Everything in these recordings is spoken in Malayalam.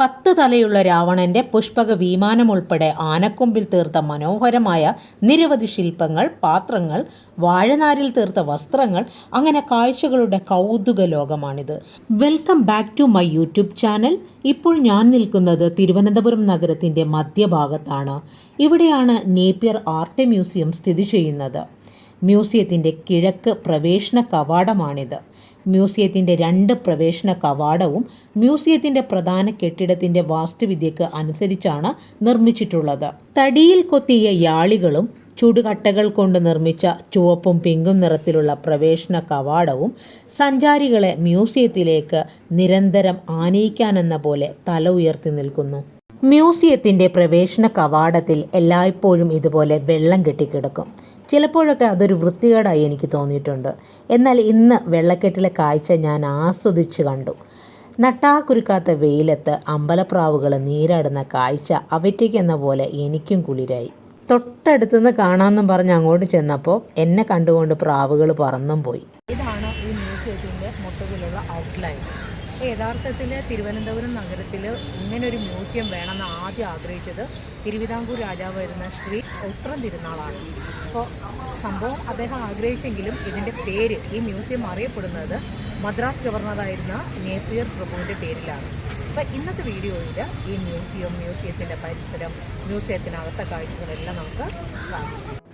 പത്ത് തലയുള്ള രാവണന്റെ പുഷ്പക വിമാനം ഉൾപ്പെടെ ആനക്കൊമ്പിൽ തീർത്ത മനോഹരമായ നിരവധി ശില്പങ്ങൾ പാത്രങ്ങൾ വാഴനാരിൽ തീർത്ത വസ്ത്രങ്ങൾ അങ്ങനെ കാഴ്ചകളുടെ കൗതുക ലോകമാണിത്. Welcome back to my YouTube channel ഇപ്പോൾ ഞാൻ നിൽക്കുന്നത് തിരുവനന്തപുരം നഗരത്തിന്റെ മധ്യഭാഗത്താണ്. ഇവിടെയാണ് നേപ്പിയർ ആർട്ട് മ്യൂസിയം സ്ഥിതി ചെയ്യുന്നത്. മ്യൂസിയത്തിന്റെ കിഴക്ക് പ്രവേശന കവാടമാണിത്. മ്യൂസിയത്തിന്റെ രണ്ട് പ്രവേശന കവാടവും മ്യൂസിയത്തിന്റെ പ്രധാന കെട്ടിടത്തിന്റെ വാസ്തുവിദ്യക്ക് അനുസരിച്ചാണ് നിർമ്മിച്ചിട്ടുള്ളത്. തടിയിൽ കൊത്തിയ യാളികളും ചുടുകട്ടകൾ കൊണ്ട് നിർമ്മിച്ച ചുവപ്പും പിങ്കും നിറത്തിലുള്ള പ്രവേശന കവാടവും സഞ്ചാരികളെ മ്യൂസിയത്തിലേക്ക് നിരന്തരം ആനയിക്കാനെന്ന പോലെ തല ഉയർത്തി നിൽക്കുന്നു. മ്യൂസിയത്തിന്റെ പ്രവേശന കവാടത്തിൽ എല്ലായ്പ്പോഴും ഇതുപോലെ വെള്ളം കെട്ടിക്കിടക്കും. ചിലപ്പോഴൊക്കെ അതൊരു വൃത്തികേടായി എനിക്ക് തോന്നിയിട്ടുണ്ട്. എന്നാൽ ഇന്ന് വെള്ളക്കെട്ടിലെ കാഴ്ച ഞാൻ ആസ്വദിച്ച് കണ്ടു. നട്ടാക്കുരുക്കാത്ത വെയിലത്ത് അമ്പലപ്രാവുകൾ നീരാടുന്ന കാഴ്ച അവറ്റയ്ക്കെന്ന പോലെ എനിക്കും കുളിരായി. തൊട്ടടുത്തുനിന്ന് കാണാമെന്നും പറഞ്ഞ് അങ്ങോട്ട് ചെന്നപ്പോൾ എന്നെ കണ്ടുകൊണ്ട് പ്രാവുകൾ പറന്നും പോയി ഇതാണ് ഈ മ്യൂസിയത്തിന്റെ മൊത്തത്തിലുള്ള ഔട്ട്ലൈൻ യഥാർത്ഥത്തിൽ തിരുവനന്തപുരം നഗരത്തിൽ ഇങ്ങനൊരു മ്യൂസിയം വേണമെന്ന് ആദ്യം ആഗ്രഹിച്ചത് തിരുവിതാംകൂർ രാജാവായിരുന്ന ശ്രീ ഉത്രം തിരുനാളാണ്. അപ്പോൾ സംഭവം അദ്ദേഹം ആഗ്രഹിച്ചെങ്കിലും ഇതിന്റെ പേര് ഈ മ്യൂസിയം അറിയപ്പെടുന്നത് മദ്രാസ് ഗവർണറായിരുന്ന നേപ്പിയർ പ്രഭുവിന്റെ പേരിലാണ്. അപ്പോൾ ഇന്നത്തെ വീഡിയോയിൽ ഈ മ്യൂസിയം മ്യൂസിയത്തിന്റെ പരിസരം മ്യൂസിയത്തിനകത്തെ കാഴ്ചകളെല്ലാം നമുക്ക്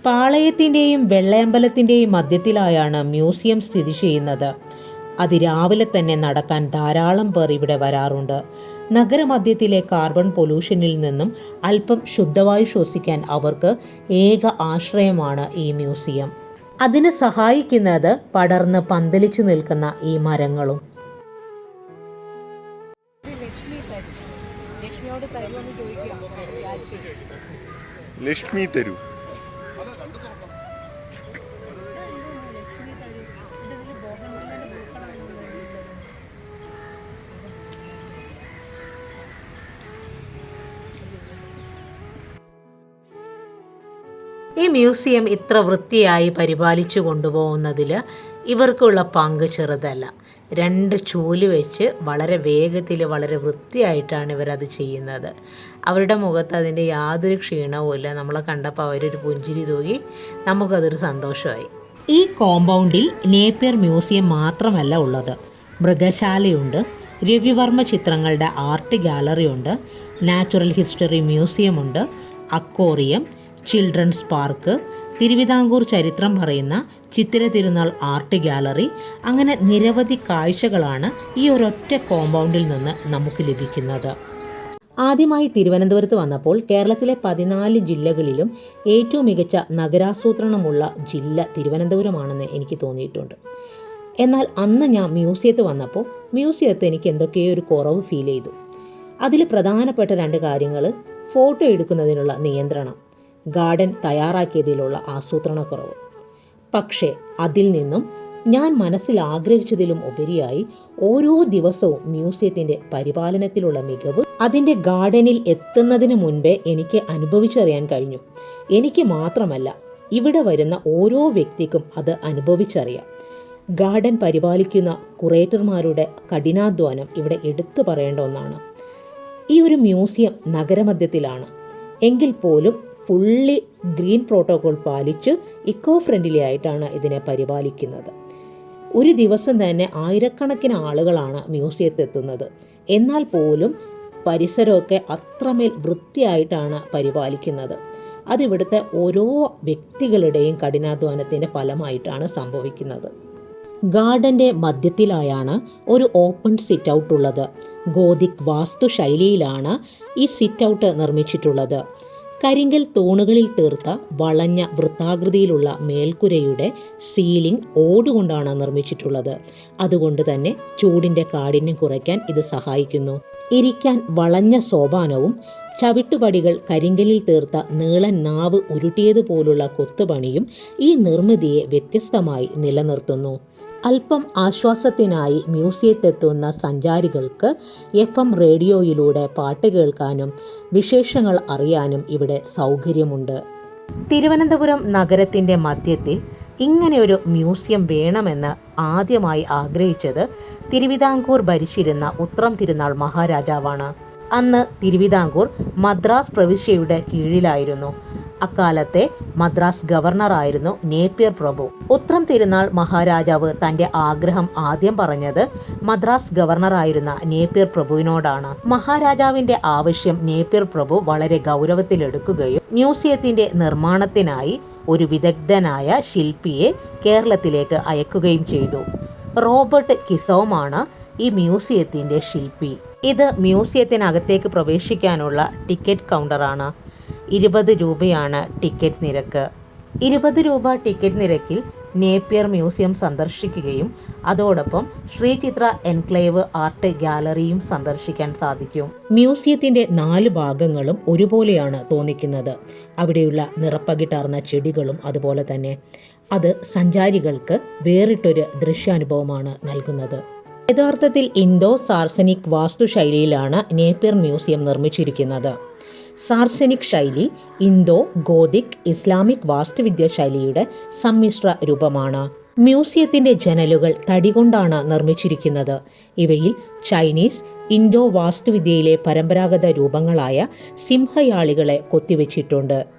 പാളയത്തിന്റെയും വെള്ളയമ്പലത്തിന്റെയും മധ്യത്തിലായാണ് മ്യൂസിയം സ്ഥിതി ചെയ്യുന്നത്. അതിരാവിലെ തന്നെ നടക്കാൻ ധാരാളം പേർ ഇവിടെ വരാറുണ്ട്. നഗരമധ്യത്തിലെ കാർബൺ പൊല്യൂഷനിൽ നിന്നും അല്പം ശുദ്ധവായു ശ്വസിക്കാൻ അവർക്ക് ഏക ആശ്രയമാണ് ഈ മ്യൂസിയം. അതിന് സഹായിക്കുന്നത് പടർന്ന് പന്തലിച്ചു നിൽക്കുന്ന ഈ മരങ്ങളും. ലക്ഷ്മി തരൂ. ഈ മ്യൂസിയം ഇത്ര വൃത്തിയായി പരിപാലിച്ചു കൊണ്ടുപോകുന്നതിൽ ഇവർക്കുള്ള പങ്ക് ചെറുതല്ല. രണ്ട് ചൂൽ വെച്ച് വളരെ വേഗത്തിൽ വളരെ വൃത്തിയായിട്ടാണ് ഇവരത് ചെയ്യുന്നത്. അവരുടെ മുഖത്ത് അതിന്റെ യാതൊരു ക്ഷീണവും ഇല്ല. നമ്മളെ കണ്ടപ്പോൾ അവരൊരു പുഞ്ചിരി തൂകി നമുക്കതൊരു സന്തോഷമായി. ഈ കോമ്പൗണ്ടിൽ നേപ്പിയർ മ്യൂസിയം മാത്രമല്ല ഉള്ളത്. മൃഗശാലയുണ്ട് രവിവർമ്മ ചിത്രങ്ങളുടെ ആർട്ട് ഗാലറി ഉണ്ട് നാച്ചുറൽ ഹിസ്റ്ററി മ്യൂസിയമുണ്ട് അക്കോറിയം ചിൽഡ്രൻസ് പാർക്ക് തിരുവിതാംകൂർ ചരിത്രം പറയുന്ന ചിത്തിര തിരുനാൾ ആർട്ട് ഗാലറി അങ്ങനെ നിരവധി കാഴ്ചകളാണ് ഈ ഒരൊറ്റ കോമ്പൗണ്ടിൽ നിന്ന് നമുക്ക് ലഭിക്കുന്നത്. ആദ്യമായി തിരുവനന്തപുരത്ത് വന്നപ്പോൾ കേരളത്തിലെ പതിനാല് ജില്ലകളിലും ഏറ്റവും മികച്ച നഗരാസൂത്രണമുള്ള ജില്ല തിരുവനന്തപുരമാണെന്ന് എനിക്ക് തോന്നിയിട്ടുണ്ട്. എന്നാൽ അന്ന് ഞാൻ മ്യൂസിയത്ത് വന്നപ്പോൾ മ്യൂസിയത്ത് എനിക്ക് എന്തൊക്കെയോ ഒരു കുറവ് ഫീൽ ചെയ്തു. അതിൽ പ്രധാനപ്പെട്ട രണ്ട് കാര്യങ്ങൾ ഫോട്ടോ എടുക്കുന്നതിനുള്ള നിയന്ത്രണം ഗാർഡൻ തയ്യാറാക്കിയതിലുള്ള ആസൂത്രണക്കുറവ്. പക്ഷേ അതിൽ നിന്നും ഞാൻ മനസ്സിൽ ആഗ്രഹിച്ചതിലും ഉപരിയായി ഓരോ ദിവസവും മ്യൂസിയത്തിന്റെ പരിപാലനത്തിലുള്ള മികവ് അതിന്റെ ഗാർഡനിൽ എത്തുന്നതിന് മുൻപേ എനിക്ക് അനുഭവിച്ചറിയാൻ കഴിഞ്ഞു. എനിക്ക് മാത്രമല്ല ഇവിടെ വരുന്ന ഓരോ വ്യക്തിക്കും അത് അനുഭവിച്ചറിയാം. ഗാർഡൻ പരിപാലിക്കുന്ന കുറേറ്റർമാരുടെ കഠിനാധ്വാനം ഇവിടെ എടുത്തു പറയേണ്ട ഒന്നാണ്. ഈ ഒരു മ്യൂസിയം നഗരമധ്യത്തിലാണ്. എങ്കിൽ പോലും ഫുള്ളി ഗ്രീൻ പ്രോട്ടോകോൾ പാലിച്ച് ഇക്കോ ഫ്രണ്ട്ലി ആയിട്ടാണ് ഇതിനെ പരിപാലിക്കുന്നത്. ഒരു ദിവസം തന്നെ ആയിരക്കണക്കിന് ആളുകളാണ് മ്യൂസിയത്തെത്തുന്നത്. എന്നാൽ പോലും പരിസരമൊക്കെ അത്രമേൽ വൃത്തിയായിട്ടാണ് പരിപാലിക്കുന്നത്. അതിവിടുത്തെ ഓരോ വ്യക്തികളുടെയും കഠിനാധ്വാനത്തിന്റെ ഫലമായിട്ടാണ് സംഭവിക്കുന്നത്. ഗാർഡന്റെ മധ്യത്തിലായാണ് ഒരു ഓപ്പൺ സിറ്റ് ഔട്ട് ഉള്ളത് ഗോതിക് വാസ്തു ശൈലിയിലാണ് ഈ സിറ്റ് ഔട്ട് നിർമ്മിച്ചിട്ടുള്ളത്. കരിങ്കൽ തൂണുകളിൽ തീർത്ത വളഞ്ഞ വൃത്താകൃതിയിലുള്ള മേൽക്കുരയുടെ സീലിംഗ് ഓടുകൊണ്ടാണ് നിർമ്മിച്ചിട്ടുള്ളത്. അതുകൊണ്ട് തന്നെ ചൂടിന്റെ കാഠിന്യം കുറയ്ക്കാൻ ഇത് സഹായിക്കുന്നു. ഇരിക്കാൻ വളഞ്ഞ സോപാനവും ചവിട്ടുപടികൾ കരിങ്കലിൽ തീർത്ത നീളൻ നാവ് ഉരുട്ടിയതുപോലുള്ള കൊത്തുപണിയും ഈ നിർമ്മിതിയെ വ്യത്യസ്തമായി നിലനിർത്തുന്നു. അല്പം ആശ്വാസത്തിനായി മ്യൂസിയത്തെത്തുന്ന സഞ്ചാരികൾക്ക് എഫ് എം റേഡിയോയിലൂടെ പാട്ട് കേൾക്കാനും വിശേഷങ്ങൾ അറിയാനും ഇവിടെ സൗകര്യമുണ്ട്. തിരുവനന്തപുരം നഗരത്തിന്റെ മധ്യത്തിൽ ഇങ്ങനെയൊരു മ്യൂസിയം വേണമെന്ന് ആദ്യമായി ആഗ്രഹിച്ചത് തിരുവിതാംകൂർ ഭരിച്ചിരുന്ന ഉത്രം തിരുനാൾ മഹാരാജാവാണ്. അന്ന് തിരുവിതാംകൂർ മദ്രാസ് പ്രവിശ്യയുടെ കീഴിലായിരുന്നു. അക്കാലത്തെ മദ്രാസ് ഗവർണറായിരുന്നു നേപ്പിയർ പ്രഭു. ഉത്രം തിരുനാൾ മഹാരാജാവ് തന്റെ ആഗ്രഹം ആദ്യം പറഞ്ഞത് മദ്രാസ് ഗവർണറായിരുന്ന നേപ്പിയർ പ്രഭുവിനോടാണ്. മഹാരാജാവിന്റെ ആവശ്യം നേപ്പിയർ പ്രഭു വളരെ ഗൗരവത്തിലെടുക്കുകയും മ്യൂസിയത്തിന്റെ നിർമ്മാണത്തിനായി ഒരു വിദഗ്ധനായ ശില്പിയെ കേരളത്തിലേക്ക് അയക്കുകയും ചെയ്തു. റോബർട്ട് കിസോമാണ് ഈ മ്യൂസിയത്തിന്റെ ശില്പി. ഇത് മ്യൂസിയത്തിനകത്തേക്ക് പ്രവേശിക്കാനുള്ള ടിക്കറ്റ് കൗണ്ടറാണ്. ഇരുപത് രൂപയാണ് ടിക്കറ്റ് നിരക്ക്. ഇരുപത് രൂപ ടിക്കറ്റ് നിരക്കിൽ നേപ്പിയർ മ്യൂസിയം സന്ദർശിക്കുകയും അതോടൊപ്പം ശ്രീ ചിത്ര എൻക്ലേവ് ആർട്ട് ഗാലറിയും സന്ദർശിക്കാൻ സാധിക്കും. മ്യൂസിയത്തിന്റെ നാല് ഭാഗങ്ങളും ഒരുപോലെയാണ് തോന്നിക്കുന്നത്. അവിടെയുള്ള നിറപ്പകിട്ടാർന്ന ചെടികളും അതുപോലെ തന്നെ. അത് സഞ്ചാരികൾക്ക് വേറിട്ടൊരു ദൃശ്യാനുഭവമാണ് നൽകുന്നത്. യഥാർത്ഥത്തിൽ ഇന്തോ സാർസനിക് വാസ്തുശൈലിയിലാണ് നേപ്പിയർ മ്യൂസിയം നിർമ്മിച്ചിരിക്കുന്നത്. സാർസനിക് ശൈലി ഇന്തോ ഗോതിക് ഇസ്ലാമിക് വാസ്തുവിദ്യ ശൈലിയുടെ സമ്മിശ്ര രൂപമാണ്. മ്യൂസിയത്തിന്റെ ജനലുകൾ തടി കൊണ്ടാണ് നിർമ്മിച്ചിരിക്കുന്നത്. ഇവയിൽ ചൈനീസ് ഇൻഡോ വാസ്തുവിദ്യയിലെ പരമ്പരാഗത രൂപങ്ങളായ സിംഹയാളികളെ കൊത്തിവെച്ചിട്ടുണ്ട്.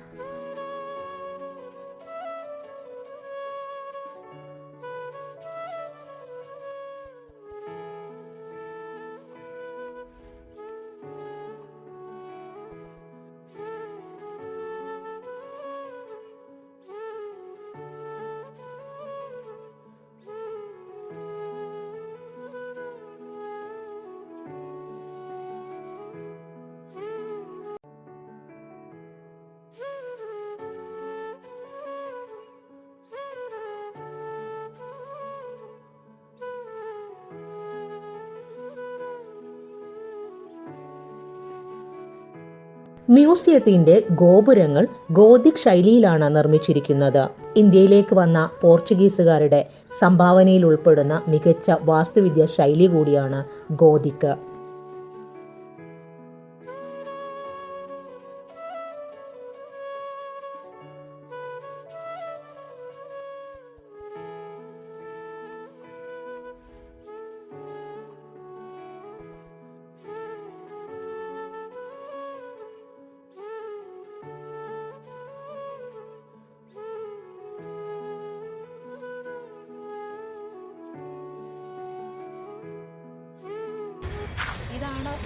മ്യൂസിയത്തിന്റെ ഗോപുരങ്ങൾ ഗോതിക് ശൈലിയിലാണ് നിർമ്മിച്ചിരിക്കുന്നത്. ഇന്ത്യയിലേക്ക് വന്ന പോർച്ചുഗീസുകാരുടെ സംഭാവനയിൽ ഉൾപ്പെടുന്ന മികച്ച വാസ്തുവിദ്യ ശൈലി കൂടിയാണ് ഗോതിക്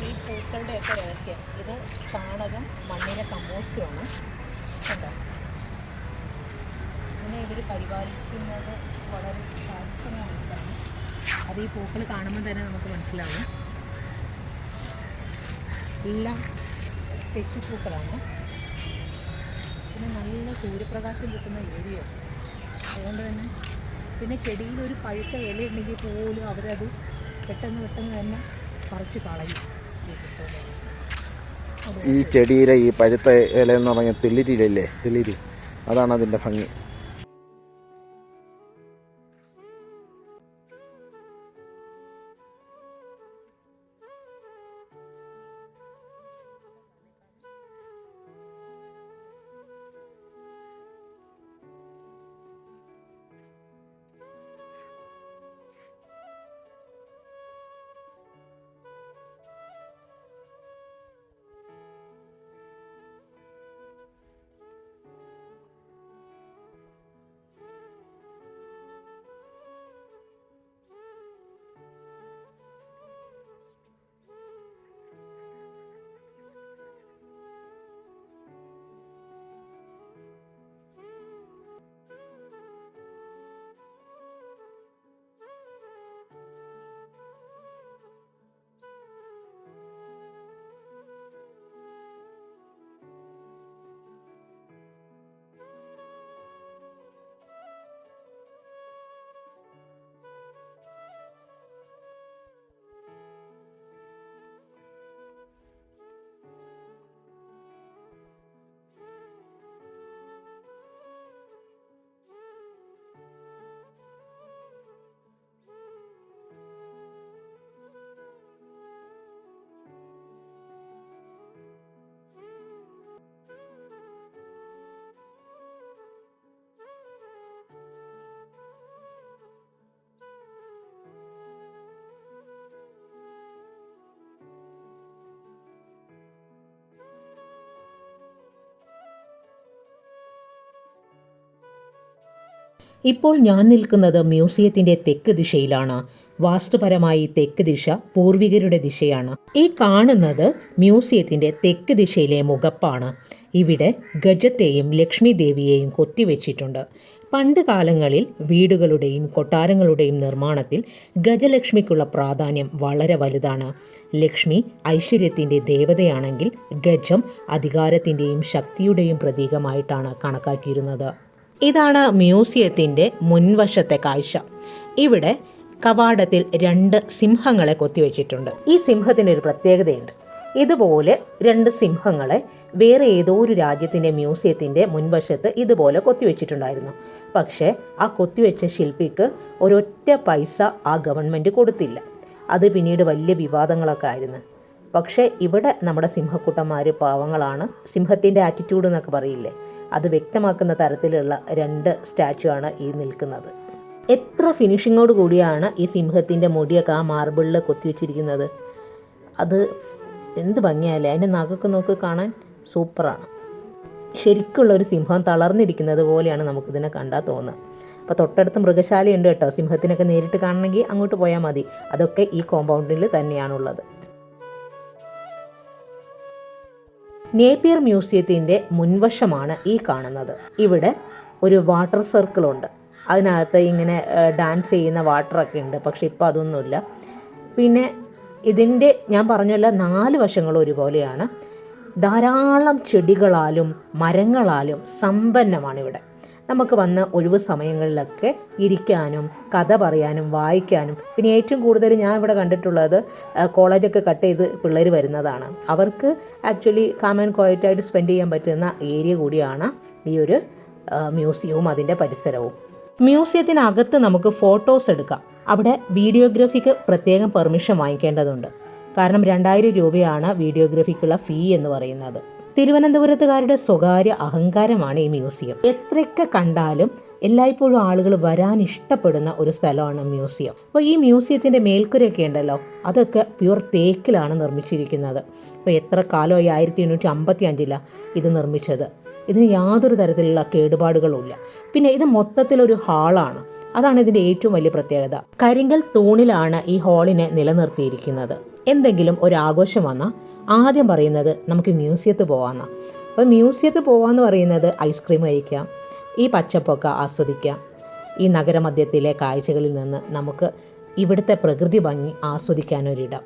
ഈ പൂക്കളുടെയൊക്കെ രഹസ്യം. ഇത് ചാണകം മണ്ണിലെ കമ്പോസ്റ്റുമാണ് കണ്ടോ? ഇതിനെ ഇവർ പരിപാലിക്കുന്നത് വളരെ അത് ഈ പൂക്കൾ കാണുമ്പോൾ തന്നെ നമുക്ക് മനസ്സിലാവും. എല്ലാം തെച്ചിപ്പൂക്കളാണ് പിന്നെ നല്ല സൂര്യപ്രകാശം കിട്ടുന്ന ഏരിയയാണ് അതുകൊണ്ട് തന്നെ പിന്നെ ചെടിയിലൊരു പഴുത്ത ഇലയുണ്ടെങ്കിൽ പോലും അവരത് പെട്ടെന്ന് പെട്ടെന്ന് തന്നെ പറിച്ച് കളയും. ഈ ചെടിയിലെ ഈ പഴുത്ത ഇല എന്ന് പറഞ്ഞ തുള്ളിരിയിലല്ലേ? തുള്ളിരി. അതാണ് അതിന്റെ ഭംഗി. ഇപ്പോൾ ഞാൻ നിൽക്കുന്നത് മ്യൂസിയത്തിന്റെ തെക്ക് ദിശയിലാണ്. വാസ്തുപരമായി തെക്ക് ദിശ പൂർവികരുടെ ദിശയാണ്. ഈ കാണുന്നത് മ്യൂസിയത്തിന്റെ തെക്ക് ദിശയിലെ മുഖപ്പാണ്. ഇവിടെ ഗജത്തെയും ലക്ഷ്മി ദേവിയെയും കൊത്തിവെച്ചിട്ടുണ്ട്. പണ്ട് കാലങ്ങളിൽ വീടുകളുടെയും കൊട്ടാരങ്ങളുടെയും നിർമ്മാണത്തിൽ ഗജലക്ഷ്മിക്കുള്ള പ്രാധാന്യം വളരെ വലുതാണ്. ലക്ഷ്മി ഐശ്വര്യത്തിന്റെ ദേവതയാണെങ്കിൽ ഗജം അധികാരത്തിന്റെയും ശക്തിയുടെയും പ്രതീകമായിട്ടാണ് കണക്കാക്കിയിരുന്നത്. ഇതാണ് മ്യൂസിയത്തിന്റെ മുൻവശത്തെ കാഴ്ച. ഇവിടെ കവാടത്തിൽ രണ്ട് സിംഹങ്ങളെ കൊത്തിവെച്ചിട്ടുണ്ട്. ഈ സിംഹത്തിന് ഒരു പ്രത്യേകതയുണ്ട്. ഇതുപോലെ രണ്ട് സിംഹങ്ങളെ വേറെ ഏതോ ഒരു രാജ്യത്തിന്റെ മ്യൂസിയത്തിന്റെ മുൻവശത്ത് ഇതുപോലെ കൊത്തിവെച്ചിട്ടുണ്ടായിരുന്നു. പക്ഷേ ആ കൊത്തിവെച്ച ശില്പിക്ക് ഒരൊറ്റ പൈസ ആ ഗവൺമെന്റ് കൊടുത്തില്ല. അത് പിന്നീട് വലിയ വിവാദങ്ങളൊക്കെ ആയിരുന്നു. പക്ഷേ ഇവിടെ നമ്മുടെ സിംഹക്കൂട്ടന്മാർ പാവങ്ങളാണ്. സിംഹത്തിന്റെ ആറ്റിറ്റ്യൂഡ് എന്നൊക്കെ പറയില്ലേ? അത് വ്യക്തമാക്കുന്ന തരത്തിലുള്ള രണ്ട് സ്റ്റാച്ചു ആണ് ഈ നിൽക്കുന്നത്. എത്ര ഫിനിഷിങ്ങോട് കൂടിയാണ് ഈ സിംഹത്തിന്റെ മുടിയൊക്കെ ആ മാർബിളിൽ കൊത്തിവെച്ചിരിക്കുന്നത് അത് എന്ത് ഭംഗിയല്ലേ? അതിന്റെ നഖമൊക്കെ നോക്ക് കാണാൻ സൂപ്പറാണ്. ശരിക്കുള്ള ഒരു സിംഹം തളർന്നിരിക്കുന്നത് പോലെയാണ് നമുക്കിതിനെ കണ്ടാൽ തോന്നുന്നത് അപ്പോൾ തൊട്ടടുത്ത് മൃഗശാലയുണ്ട് കേട്ടോ. സിംഹത്തിനൊക്കെ നേരിട്ട് കാണണമെങ്കിൽ അങ്ങോട്ട് പോയാൽ മതി. അതൊക്കെ ഈ കോമ്പൗണ്ടിൽ തന്നെയാണുള്ളത്. നേപ്പിയർ മ്യൂസിയത്തിന്റെ മുൻവശമാണ് ഈ കാണുന്നത്. ഇവിടെ ഒരു വാട്ടർ സർക്കിളുണ്ട് അതിനകത്ത് ഇങ്ങനെ ഡാൻസ് ചെയ്യുന്ന വാട്ടറൊക്കെ ഉണ്ട്. പക്ഷെ ഇപ്പോൾ അതൊന്നുമില്ല. പിന്നെ ഇതിന്റെ ഞാൻ പറഞ്ഞല്ല നാല് വശങ്ങളും ഒരുപോലെയാണ്. ധാരാളം ചെടികളാലും മരങ്ങളാലും സമ്പന്നമാണ് ഇവിടെ. നമുക്ക് വന്ന ഒഴിവ് സമയങ്ങളിലൊക്കെ ഇരിക്കാനും കഥ പറയാനും വായിക്കാനും. പിന്നെ ഏറ്റവും കൂടുതൽ ഞാൻ ഇവിടെ കണ്ടിട്ടുള്ളത് കോളേജൊക്കെ കട്ട് ചെയ്ത് പിള്ളേർ വരുന്നതാണ്. അവർക്ക് ആക്ച്വലി കാം ആൻഡ് സ്പെൻഡ് ചെയ്യാൻ പറ്റുന്ന ഏരിയ കൂടിയാണ് ഈ ഒരു മ്യൂസിയവും അതിന്റെ പരിസരവും. മ്യൂസിയത്തിനകത്ത് നമുക്ക് ഫോട്ടോസ് എടുക്കാം. അവിടെ വീഡിയോഗ്രാഫിക്ക് പ്രത്യേകം പെർമിഷൻ വാങ്ങിക്കേണ്ടതുണ്ട്. കാരണം രണ്ടായിരം രൂപയാണ് വീഡിയോഗ്രാഫിക്കുള്ള ഫീ എന്ന് പറയുന്നത്. തിരുവനന്തപുരത്തുകാരുടെ സ്വകാര്യ അഹങ്കാരമാണ് ഈ മ്യൂസിയം. എത്രയൊക്കെ കണ്ടാലും എല്ലായ്പ്പോഴും ആളുകൾ വരാൻ ഇഷ്ടപ്പെടുന്ന ഒരു സ്ഥലമാണ് മ്യൂസിയം. അപ്പോൾ ഈ മ്യൂസിയത്തിന്റെ മേൽക്കുരയൊക്കെ ഉണ്ടല്ലോ അതൊക്കെ പ്യുവർ തേക്കിലാണ് നിർമ്മിച്ചിരിക്കുന്നത്. അപ്പോൾ എത്ര കാലമായി ആയിരത്തി എണ്ണൂറ്റി അമ്പത്തി അഞ്ചിലാണ് ഇത് നിർമ്മിച്ചത്. ഇതിന് യാതൊരു തരത്തിലുള്ള കേടുപാടുകളുമില്ല. പിന്നെ ഇത് മൊത്തത്തിലൊരു ഹാളാണ്. അതാണ് ഇതിന്റെ ഏറ്റവും വലിയ പ്രത്യേകത. കരിങ്കൽ തൂണിലാണ് ഈ ഹാളിനെ നിലനിർത്തിയിരിക്കുന്നത്. എന്തെങ്കിലും ഒരു ആഘോഷം വന്നാൽ ആദ്യം പറയുന്നത് നമുക്ക് മ്യൂസിയത്ത് പോകാമെന്നാണ് അപ്പോൾ മ്യൂസിയത്ത് പോകാമെന്ന് പറയുന്നത് ഐസ്ക്രീം കഴിക്കാം ഈ പച്ചപ്പൊക്കെ ആസ്വദിക്കാം ഈ നഗരമധ്യത്തിലെ കാഴ്ചകളിൽ നിന്ന് നമുക്ക് ഇവിടുത്തെ പ്രകൃതി ഭംഗി ആസ്വദിക്കാനൊരിടം.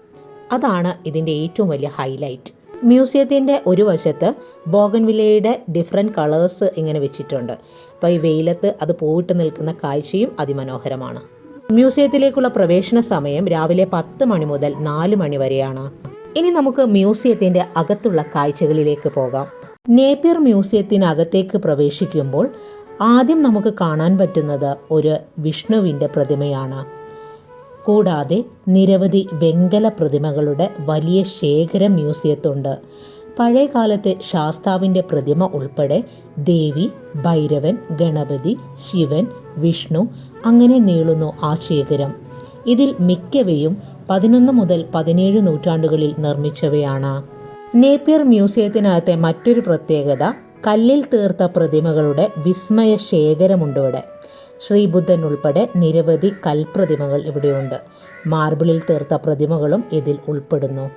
അതാണ് ഇതിന്റെ ഏറ്റവും വലിയ ഹൈലൈറ്റ്. മ്യൂസിയത്തിന്റെ ഒരു വശത്ത് ബോഗൻവില്ലയുടെ ഡിഫറെന്റ് കളേഴ്സ് ഇങ്ങനെ വെച്ചിട്ടുണ്ട്. അപ്പോൾ ഈ വെയിലത്ത് അത് പോയിട്ട് നിൽക്കുന്ന കാഴ്ചയും അതിമനോഹരമാണ്. മ്യൂസിയത്തിലേക്കുള്ള പ്രവേശന സമയം രാവിലെ പത്ത് മണി മുതൽ നാല് മണി വരെയാണ്. ഇനി നമുക്ക് മ്യൂസിയത്തിന്റെ അകത്തുള്ള കാഴ്ചകളിലേക്ക് പോകാം. നേപ്പിയർ മ്യൂസിയത്തിനകത്തേക്ക് പ്രവേശിക്കുമ്പോൾ ആദ്യം നമുക്ക് കാണാൻ പറ്റുന്നത് ഒരു വിഷ്ണുവിന്റെ പ്രതിമയാണ്. കൂടാതെ നിരവധി വെങ്കല പ്രതിമകളുടെ വലിയ ശേഖരം മ്യൂസിയത്തുണ്ട്. പഴയകാലത്തെ ശാസ്താവിന്റെ പ്രതിമ ഉൾപ്പെടെ ദേവി ഭൈരവൻ ഗണപതി ശിവൻ വിഷ്ണു അങ്ങനെ നീളുന്നു ആ ശേഖരം. ഇതിൽ മിക്കവയും പതിനൊന്ന് മുതൽ പതിനേഴ് നൂറ്റാണ്ടുകളിൽ നിർമ്മിച്ചവയാണ്. നേപ്പിയർ മ്യൂസിയത്തിനകത്തെ മറ്റൊരു പ്രത്യേകത കല്ലിൽ തീർത്ത പ്രതിമകളുടെ വിസ്മയ ശേഖരമുണ്ട് ഇവിടെ. ശ്രീബുദ്ധൻ ഉൾപ്പെടെ നിരവധി കൽപ്രതിമകൾ ഇവിടെയുണ്ട്. മാർബിളിൽ തീർത്ത പ്രതിമകളും ഇതിൽ ഉൾപ്പെടുന്നു.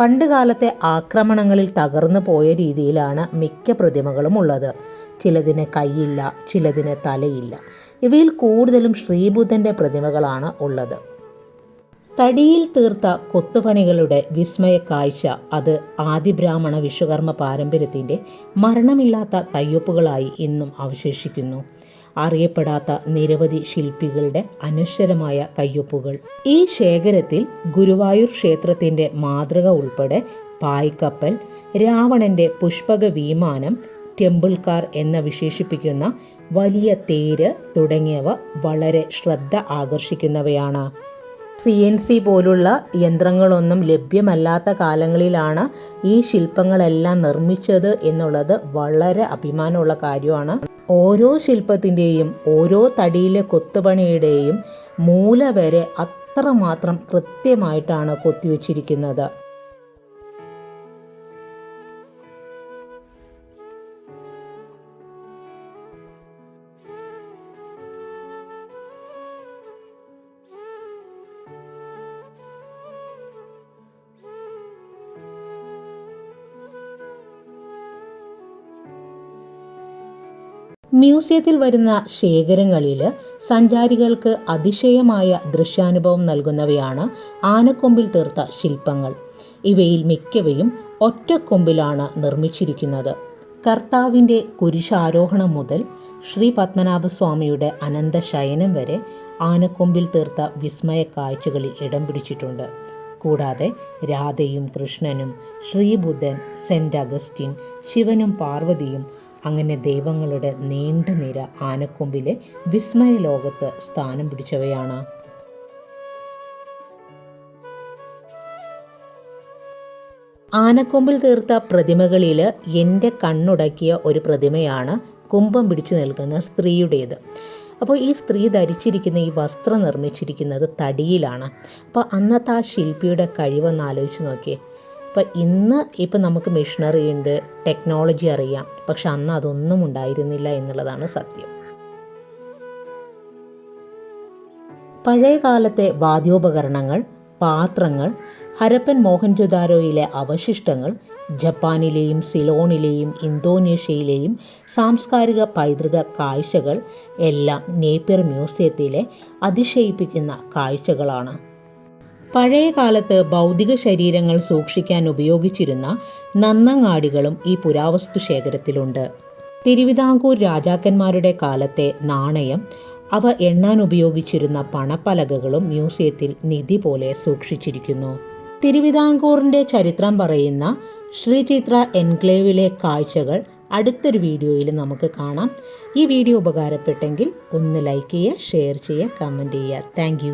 പണ്ടുകാലത്തെ ആക്രമണങ്ങളിൽ തകർന്നു പോയ രീതിയിലാണ് മിക്ക പ്രതിമകളും ഉള്ളത്. ചിലതിന് കൈയില്ല ചിലതിന് തലയില്ല. ഇവയിൽ കൂടുതലും ശ്രീബുദ്ധന്റെ പ്രതിമകളാണ് ഉള്ളത്. തടിയിൽ തീർത്ത കൊത്തുപണികളുടെ വിസ്മയ കാഴ്ച അത് ആദിബ്രാഹ്മണ വിശ്വകർമ്മ പാരമ്പര്യത്തിന്റെ മരണമില്ലാത്ത കയ്യൊപ്പുകളായി ഇന്നും അവശേഷിക്കുന്നു. അറിയപ്പെടാത്ത നിരവധി ശില്പികളുടെ അനശ്വരമായ കയ്യൊപ്പുകൾ. ഈ ശേഖരത്തിൽ ഗുരുവായൂർ ക്ഷേത്രത്തിന്റെ മാതൃക ഉൾപ്പെടെ പായ്ക്കപ്പൽ രാവണന്റെ പുഷ്പക വിമാനം ടെമ്പിൾ കാർ എന്ന വിശേഷിപ്പിക്കുന്ന വലിയ തേര് തുടങ്ങിയവ വളരെ ശ്രദ്ധ ആകർഷിക്കുന്നവയാണ്. സി എൻ സി പോലുള്ള യന്ത്രങ്ങളൊന്നും ലഭ്യമല്ലാത്ത കാലങ്ങളിലാണ് ഈ ശില്പങ്ങളെല്ലാം നിർമ്മിച്ചത് എന്നുള്ളത് വളരെ അഭിമാനമുള്ള കാര്യമാണ്. ഓരോ ശില്പത്തിന്റെയും ഓരോ തടിയിലെ കൊത്തുപണിയുടെയും മൂല വരെ അത്രമാത്രം കൃത്യമായിട്ടാണ് കൊത്തിവെച്ചിരിക്കുന്നത്. മ്യൂസിയത്തിൽ വരുന്ന ശേഖരങ്ങളിൽ സഞ്ചാരികൾക്ക് അതിശയമായ ദൃശ്യാനുഭവം നൽകുന്നവയാണ് ആനക്കൊമ്പിൽ തീർത്ത ശില്പങ്ങൾ. ഇവയിൽ മിക്കവയും ഒറ്റക്കൊമ്പിലാണ് നിർമ്മിച്ചിരിക്കുന്നത്. കർത്താവിന്റെ കുരിശാരോഹണം മുതൽ ശ്രീ പത്മനാഭസ്വാമിയുടെ അനന്തശയനം വരെ ആനക്കൊമ്പിൽ തീർത്ത വിസ്മയ കാഴ്ചകളിൽ ഇടം പിടിച്ചിട്ടുണ്ട്. കൂടാതെ രാധയും കൃഷ്ണനും ശ്രീബുദ്ധൻ സെന്റ് അഗസ്റ്റിൻ ശിവനും പാർവതിയും അങ്ങനെ ദൈവങ്ങളുടെ നീണ്ട നിര ആനക്കൊമ്പിലെ വിസ്മയ ലോകത്ത് സ്ഥാനം പിടിച്ചവയാണ്. ആനക്കൊമ്പിൽ തീർത്ത പ്രതിമകളിൽ എന്റെ കണ്ണുടക്കിയ ഒരു പ്രതിമയാണ് കുംഭം പിടിച്ചു നിൽക്കുന്ന സ്ത്രീയുടേത്. അപ്പോൾ ഈ സ്ത്രീ ധരിച്ചിരിക്കുന്ന ഈ വസ്ത്രം നിർമ്മിച്ചിരിക്കുന്നത് തടിയിലാണ്. അപ്പോൾ അന്നത്തെ ആ ശില്പിയുടെ കഴിവെന്ന് ആലോചിച്ച് നോക്കിയേ. അപ്പോൾ ഇന്ന് ഇപ്പം നമുക്ക് മെഷീനറി ഉണ്ട് ടെക്നോളജി അറിയാം. പക്ഷെ അന്ന് അതൊന്നും ഉണ്ടായിരുന്നില്ല എന്നുള്ളതാണ് സത്യം. പഴയ കാലത്തെ വാദ്യോപകരണങ്ങൾ പാത്രങ്ങൾ ഹരപ്പൻ മോഹൻജൊദാരോയിലെ അവശിഷ്ടങ്ങൾ ജപ്പാനിലെയും സിലോണിലെയും ഇന്തോനേഷ്യയിലെയും സാംസ്കാരിക പൈതൃക കാഴ്ചകൾ എല്ലാം നേപ്പിയർ മ്യൂസിയത്തിലെ അതിശയിപ്പിക്കുന്ന കാഴ്ചകളാണ്. പഴയ കാലത്ത് ഭൗതിക ശരീരങ്ങൾ സൂക്ഷിക്കാൻ ഉപയോഗിച്ചിരുന്ന നന്നങ്ങാടികളും ഈ പുരാവസ്തു ശേഖരത്തിലുണ്ട്. തിരുവിതാംകൂർ രാജാക്കന്മാരുടെ കാലത്തെ നാണയം അവ എണ്ണാൻ ഉപയോഗിച്ചിരുന്ന പണപ്പലകകളും മ്യൂസിയത്തിൽ നിധി പോലെ സൂക്ഷിച്ചിരിക്കുന്നു. തിരുവിതാംകൂറിന്റെ ചരിത്രം പറയുന്ന ശ്രീചിത്ര എൻക്ലേവിലെ കാഴ്ചകൾ അടുത്തൊരു വീഡിയോയിൽ നമുക്ക് കാണാം. ഈ വീഡിയോ ഉപകാരപ്പെട്ടെങ്കിൽ ഒന്ന് ലൈക്ക് ചെയ്യുക ഷെയർ ചെയ്യുക കമന്റ് ചെയ്യുക. താങ്ക്